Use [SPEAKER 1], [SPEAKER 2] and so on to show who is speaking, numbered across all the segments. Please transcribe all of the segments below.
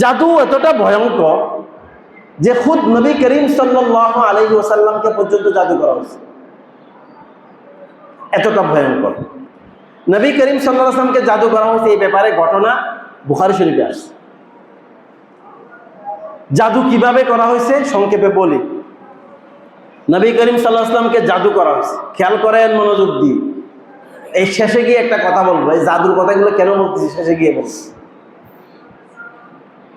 [SPEAKER 1] জাদু এতটা ভয়ঙ্কর যে খুদ নবী করিম সাল্লাহ আলহি ওসাল্লামকে পর্যন্ত জাদু করা হয়েছে। এতটা ভয়ঙ্কর। নবী করিম সাল্লাহ আসলামকে জাদু করা হয়েছে এই ব্যাপারে ঘটনা বুখারি শরীফে আসছে। জাদু কীভাবে করা হয়েছে সংক্ষেপে বলি। নবী করিম সাল্লাহ আসলামকে জাদু করা হয়েছে। খেয়াল করেন মনোযোগ দিয়ে। এই শেষে গিয়ে একটা কথা বলব, এই জাদুর কথাগুলো কেন বলতেছি? শেষে গিয়ে বলছি।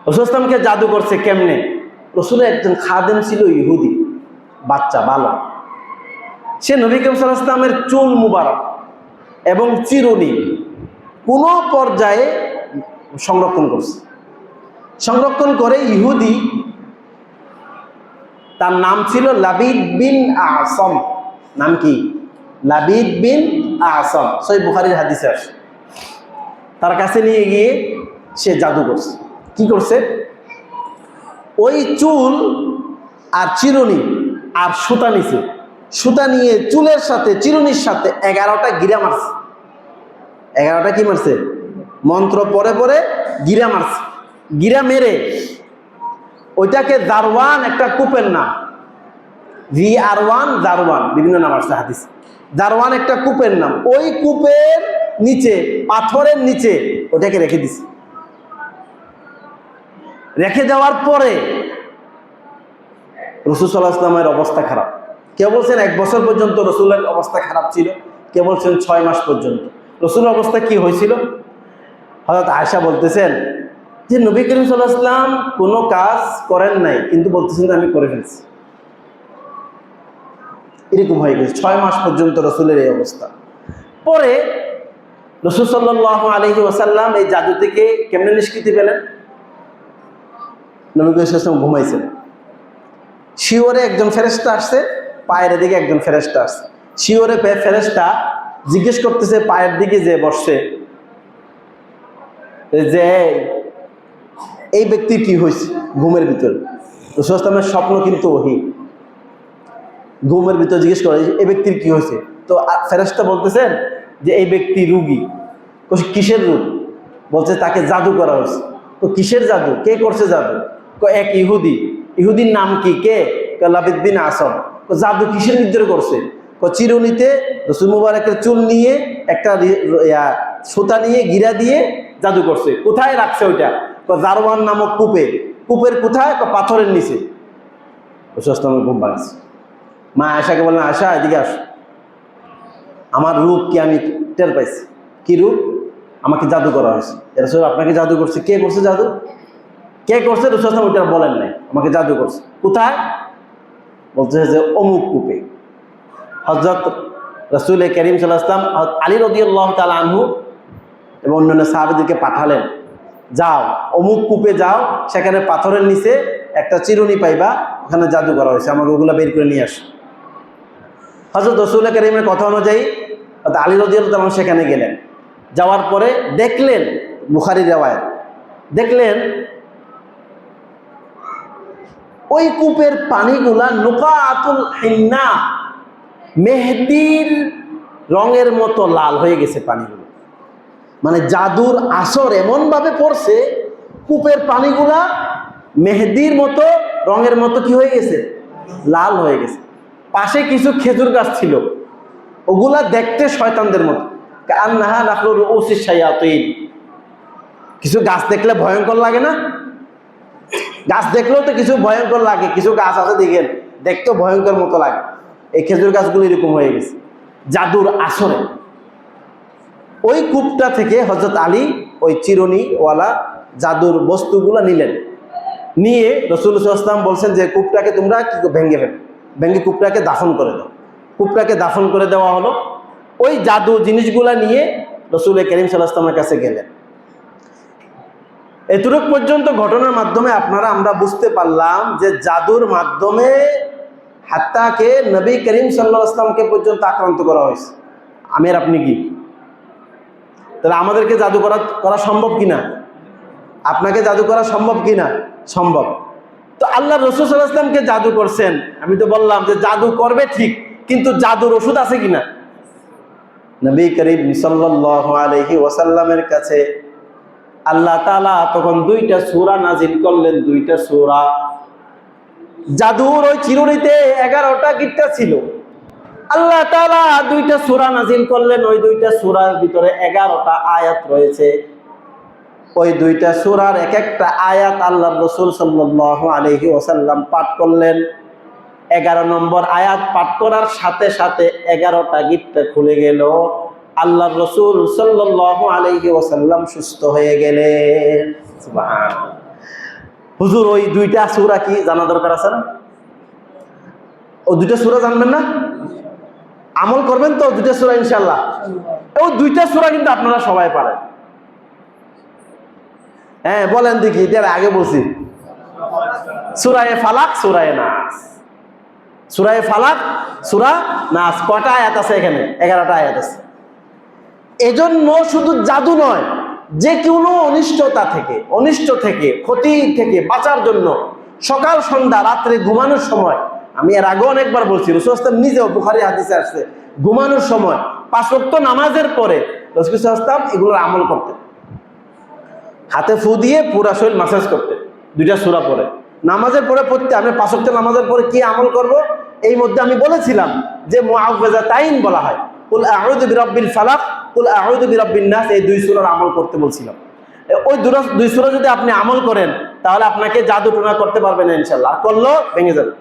[SPEAKER 1] রসুল ইসলামকে জাদু করছে কেমনে? রসুলের একজন খাদেম ছিল ইহুদি, বাচ্চা বালক সে নবী করিম সাল্লাহ ইসলামের চুল মুবারক এবং চিরুনি কোন পর্যায়ে সংরক্ষণ করছে। সংরক্ষণ করে ইহুদি, তার নাম ছিল লাবিদ বিন আসম। নাম কি? লাবিদ বিন আসম। সই বুহারির হাদিসে আসে। তার কাছে নিয়ে গিয়ে সে জাদু করছে। কি করছে? ওই চুল আর চিরুনি আর সুতা নিছে। সুতা নিয়ে চুলের সাথে, চিরুনির সাথে এগারোটা গিরা মারছে। এগারোটা কি মারছে? মন্ত্র পরে পরে গিরা মারছে। গিরা মেরে ওইটাকে দারওয়ান একটা কূপের নাম। ভি আর ওয়ান দারওয়ান বিভিন্ন নাম আসছে হাদিস। দারওয়ান একটা কূপের নাম। ওই কূপের নিচে, পাথরের নিচে ওটাকে রেখে দিছে। রেখে দেওয়ার পরে রসুল সাল্লাহ ইসলামের অবস্থা খারাপ। কে বলছেন এক বছর পর্যন্ত রসুলের অবস্থা খারাপ ছিল? কে বলছেন ছয় মাস পর্যন্ত? রসুলের অবস্থা কি হয়েছিল? হয়তো আয়সা বলতেছেন যে, নবী করিম সাল্লাহ ইসলাম কোনো কাজ করেন নাই, কিন্তু বলতেছেন যে, আমি করে ফেলছি। এরকম হয়ে গেছে, ছয় মাস পর্যন্ত রসুলের এই অবস্থা। পরে রসুল সাল্লাহ আলহি ওসাল্লাম এই জাদু থেকে কেমনে নিষ্কৃতি পেলেন? নবী করিম সাল্লাল্লাহু আলাইহি ওয়াসাল্লাম ঘুমাইছেন শিওরে একজন ফেরেস্তা আসছে, পায়ের দিকে একজন ফেরেস্তা আসছে। শিওরে ফেরেস্তা জিজ্ঞেস করতেছে, পায়ের দিকে যে বসছে। যে, এই ব্যক্তির কি হয়েছে ঘুমের ভিতরে? রসুলামের স্বপ্ন কিন্তু ওহি। ঘুমের ভিতরে জিজ্ঞেস করে, এই ব্যক্তির কি হয়েছে তো ফেরেস্তা বলতেছেন যে, এই ব্যক্তি রুগী। কিসের রোগ? বলছে, তাকে জাদু করা হয়েছে তো কিসের জাদু? কে করছে জাদু? এক ইহুদি। ইহুদির নাম কি? কে? কয়, লাবিদ আসম। জাদু কিসের ভিতরে করছে? চিরুনিতে রসুল মুবারকের চুল নিয়ে একটা সুতা নিয়ে গিরা দিয়ে জাদু করছে। কোথায় রাখছে ওইটা? কয়, জারওয়ান নামক কূপে। কূপের কোথায়? পাথরের নিচে। মা আশাকে বললেন আশা এদিকে আস। আমার রূপ কি আমি টের পাইছি? কি রূপ? আমাকে জাদু করা হয়েছে। রসুল আপনাকে জাদু করছে। কে করছে জাদু? কে করছে? রসুল ওইটা বলেন নাই। আমাকে জাদু করছে। কোথায়? বলছে যে অমুক কূপে। হজরত রসুল করিম সাল্লাহ ইসলাম আলী রদিয়াল্লাহ তাল আনহু এবং অন্যান্য সাহাবিদেরকে পাঠালেন। যাও, অমুক কূপে যাও, সেখানে পাথরের নিচে একটা চিরুনি পাইবা, ওখানে জাদু করা হয়েছে। আমাকে ওগুলো বের করে নিয়ে আস। হজরত রসুল করিমের কথা অনুযায়ী আলী রদিয়াল্লাহ সেখানে গেলেন। যাওয়ার পরে দেখলেন বুখারি রেওয়ায়ত। দেখলেন ওই কূপের পানিগুলা নোকা আতুল হিন্না, মেহেদির রঙের মতো লাল হয়ে গেছে পানিগুলো। মানে জাদুর আসর এমনভাবে পড়ছে, কূপের পানিগুলা মেহেদির মতো রঙের মতো কি হয়ে গেছে? লাল হয়ে গেছে। পাশে কিছু খেজুর গাছ ছিল। ওগুলা দেখতে শয়তানদের মতো। কান্নাহা নাকলুর ওসিস শায়াতিন। কিছু গাছ দেখলে ভয়ঙ্কর লাগে না? গাছ দেখলেও তো কিছু ভয়ঙ্কর লাগে, কিছু গাছ আছে দেখেন, দেখতেও ভয়ঙ্কর মতো লাগে। এই খেজুর গাছগুলো এরকম হয়ে গেছে। জাদুর আসরে। ওই কূপটা থেকে হজরত আলী ওই চিরনিওয়ালা জাদুর বস্তুগুলো নিলেন। নিয়ে রসুল ইসলাম বলছেন যে, কূপটাকে তোমরা কি ভেঙে ফেল। ভেঙে কূপটাকে দাফন করে দাও। কূপটাকে দাফন করে দেওয়া হলো। ওই জাদু জিনিসগুলা নিয়ে রসুল করিম সাল্লাহামের কাছে গেলেন। এতটুক পর্যন্ত ঘটনার মাধ্যমে আপনারা আমরা বুঝতে পারলাম যে জাদুর মাধ্যমে হাত্তাকে নবী করিম সাল্লাহ আসলামকে পর্যন্ত আক্রান্ত করা হয়েছে। আমের, আপনি কি? তাহলে আমাদেরকে জাদু করা করা সম্ভব কিনা? আপনাকে জাদু করা সম্ভব কিনা? সম্ভব। তো আল্লাহ রসুল সাল্লাহ আসলামকে জাদু করছেন। আমি তো বললাম যে জাদু করবে ঠিক, কিন্তু জাদুর ওষুধ আছে কিনা? নবী করিম সাল্লাহ আলহি ওয়াসাল্লামের কাছে আল্লাহ তালা তখন দুইটা সূরা নাজিল করলেন, দুইটা সূরা। জাদুর ওই চিরুনিতে এগারোটা গিট্টা ছিল। আল্লাহ তাআলা দুইটা সূরা নাজিল করলেন, ওই দুইটা সূরার ভিতরে এগারোটা আয়াত রয়েছে। ওই দুইটা সূরার এক একটা আয়াত আল্লাহ রসুল সাল্লাল্লাহু আলাইহি ওয়াসাল্লাম পাঠ করলেন। এগারো নম্বর আয়াত পাঠ করার সাথে সাথে এগারোটা গিটটা খুলে গেল। আল্লাহ রসুল সাল্লাল্লাহু আলাইহি ওয়াসাল্লাম সুস্থ হয়ে গেলেন। হুজুর, ওই দুইটা সুরা কি জানা দরকার আছে না? ও দুইটা সূরা জানবেন না? আমল করবেন তো দুইটা সূরা ইনশাল্লাহ ও দুইটা সূরা কিন্তু আপনারা সবাই পারেন। হ্যাঁ বলেন দেখি, এটার আগে বলছি। সুরায় ফালাক, সুরায় নাস। সুরায় ফালাক, সুরা নাস। কটা আয়াত আছে এখানে? এগারোটা আয়াত আছে। এজন্য শুধু জাদু নয়, যে কোনো অনিষ্টতা থেকে, অনিষ্ট থেকে, ক্ষতি থেকে বাঁচার জন্য সকাল, সন্ধ্যা, রাত্রে ঘুমানোর সময়, আমি এর আগে অনেকবার বলছি রসুলাম নিজেও বুখারি হাদিসে আসছে, ঘুমানোর সময়, পাঁচ ওয়াক্ত নামাজের পরে রসুলাম এগুলোর আমল করতেন। হাতে ফু দিয়ে পুরা শরীর মাসাজ করতে দুইটা সুরা পরে নামাজের পরে পড়তে আমি পাঁচক্ত নামাজের পরে কি আমল করব? এই মধ্যে আমি বলেছিলাম যে মুআউযা তাইন বলা হয়। কুল আউযু বিরাব্বিল ফালাক, কুল আউযু বিরাব্বিন নাস, এই দুই সূরার আমল করতে বলছিলাম। ওই দুরা দুই সূরা যদি আপনি আমল করেন, তাহলে আপনাকে জাদু টোনা করতে পারবেন না ইনশাআল্লাহ। করল ভেঙে যাবে।